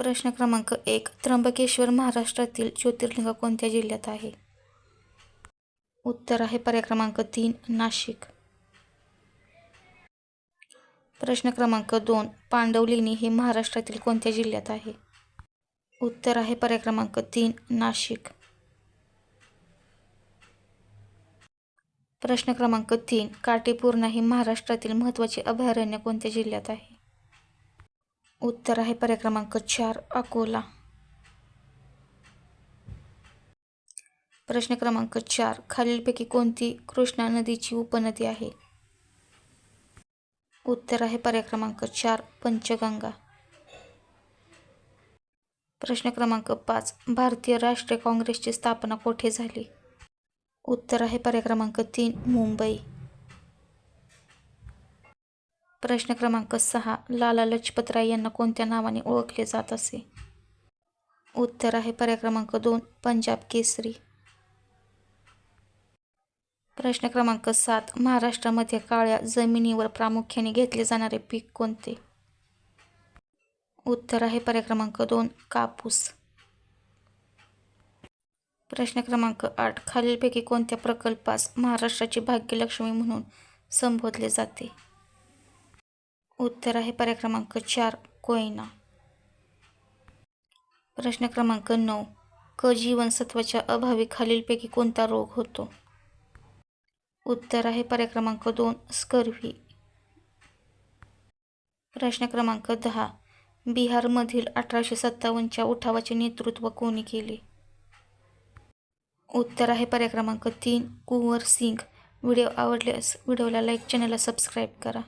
प्रश्न क्रमांक एक त्र्यंबकेश्वर महाराष्ट्रातील ज्योतिर्लिंग कोणत्या जिल्ह्यात आहे? उत्तर आहे पर्याय क्रमांक तीन नाशिक. प्रश्न क्रमांक दोन पांडवलेणी हे महाराष्ट्रातील कोणत्या जिल्ह्यात आहे? उत्तर आहे पर्याय क्रमांक तीन नाशिक. प्रश्न क्रमांक तीन काटेपूर्णा हे महाराष्ट्रातील महत्त्वाचे अभयारण्य कोणत्या जिल्ह्यात आहे? उत्तर आहे पर्याय क्रमांक चार अकोला. प्रश्न क्रमांक चार खालीलपैकी कोणती कृष्णा नदीची उपनदी आहे? उत्तर आहे पर्याय क्रमांक चार पंचगंगा. प्रश्न क्रमांक पाच भारतीय राष्ट्रीय काँग्रेसची स्थापना कोठे झाली? उत्तर आहे पर्याय क्रमांक तीन मुंबई. प्रश्न क्रमांक सहा लाला लजपतराय यांना कोणत्या नावाने ओळखले जात असे? उत्तर आहे पर्याय क्रमांक दोन पंजाब केसरी. प्रश्न क्रमांक सात महाराष्ट्रामध्ये काळ्या जमिनीवर प्रामुख्याने घेतले जाणारे पीक कोणते? उत्तर आहे पर्याय क्रमांक दोन कापूस. प्रश्न क्रमांक आठ खालीलपैकी कोणत्या प्रकल्पास महाराष्ट्राची भाग्यलक्ष्मी म्हणून संबोधले जाते? उत्तर आहे पर्याय क्रमांक चार कोयना. प्रश्न क्रमांक नऊ क जीवनसत्वाच्या अभावी खालीलपैकी कोणता रोग होतो? उत्तर आहे पर्याय क्रमांक दोन स्कर्व्ही प्रश्न क्रमांक दहा बिहारमधील अठराशे सत्तावन्नच्या उठावाचे नेतृत्व कोणी केले? उत्तर आहे पर्याय क्रमांक तीन कुंवर सिंग. व्हिडिओ आवडल्यास व्हिडिओला लाईक चॅनलला सबस्क्राईब करा.